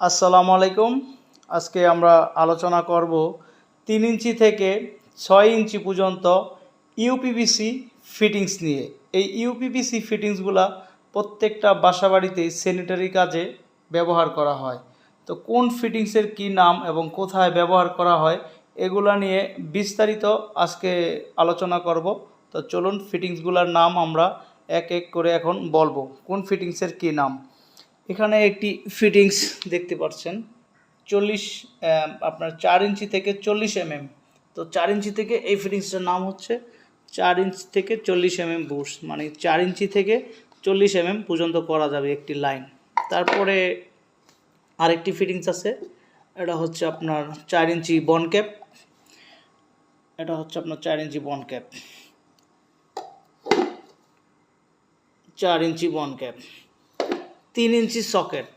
আসসালামু আলাইকুম। আজকে আমরা আলোচনা করব তিন ইঞ্চি থেকে ছয় ইঞ্চি পর্যন্ত ইউপিভিসি ফিটিংস নিয়ে। এই ইউপিভিসি ফিটিংসগুলা প্রত্যেকটা বাসা বাড়িতেই স্যানিটারি কাজে ব্যবহার করা হয়। তো কোন ফিটিংসের কি নাম এবং কোথায় ব্যবহার করা হয়, এগুলা নিয়ে বিস্তারিত আজকে আলোচনা করব। তো চলুন ফিটিংসগুলোর নাম আমরা এক এক করে এখন বলব। কোন ফিটিংসের কি নাম? এখানে একটি ফিটিংস দেখতে পাচ্ছেন। চল্লিশ আপনার চার ইঞ্চি থেকে চল্লিশ এমএম। তো চার ইঞ্চি থেকে এই ফিটিংসটার নাম হচ্ছে চার ইঞ্চি থেকে চল্লিশ এমএম বুশ মানে চার ইঞ্চি থেকে চল্লিশ এমএম পর্যন্ত করা যাবে একটি লাইন তারপরে আরেকটি ফিটিংস আছে, এটা হচ্ছে আপনার চার ইঞ্চি বন ক্যাপ এটা হচ্ছে আপনার চার ইঞ্চি বন ক্যাপ চার ইঞ্চি বন ক্যাপ তিন ইঞ্চি সকেট